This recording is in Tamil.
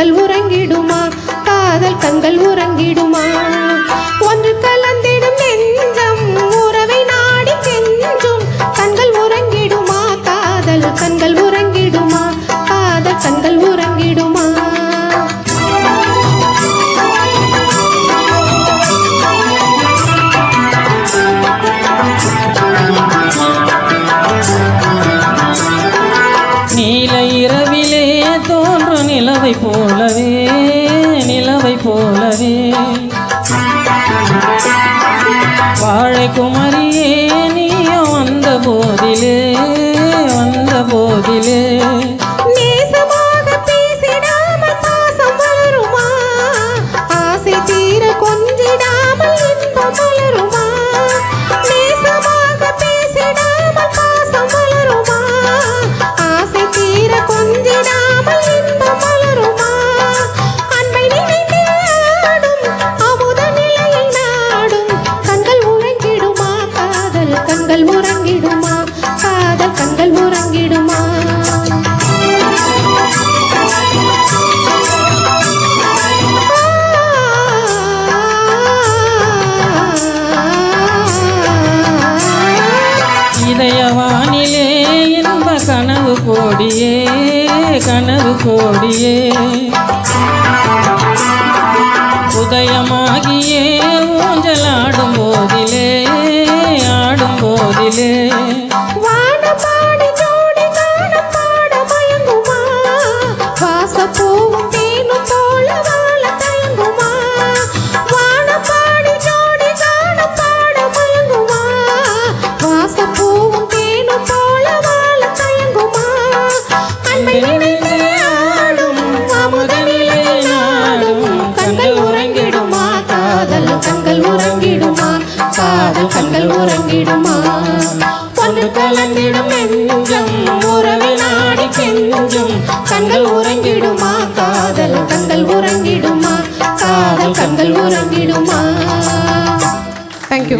கண்கள் உறங்கிடுமா? காதல் கண்கள் உறங்கிடுமா? ஒன்று கலந்திடும் நெஞ்சம் உறவை நாடி கெஞ்சும். கண்கள் உறங்கிடுமா? காதல் கண்கள் உறங்கிடுமா? காதல் கண்கள் உறங்கிடுமா? நீல போலவே நிலவை போலவே. வாழை குமரியே கண்கள் உறங்கிடுமா காதல் கண்கள் உறங்கிடுமா இதயவானிலே இன்ப கனவு கோடியே கனவு கோடியே. உதயமாகி கண்கள் உறங்கிடுமா? காதல் கண்கள் உறங்கிடுமா? கலந்திடும் நெஞ்சம் உறவை நாடி செஞ்சும் கண்கள் உறங்கிடுமா காதல் கண்கள் உறங்கிடுமா காதல் கண்கள் உறங்கிடுமா? தேங்க்யூ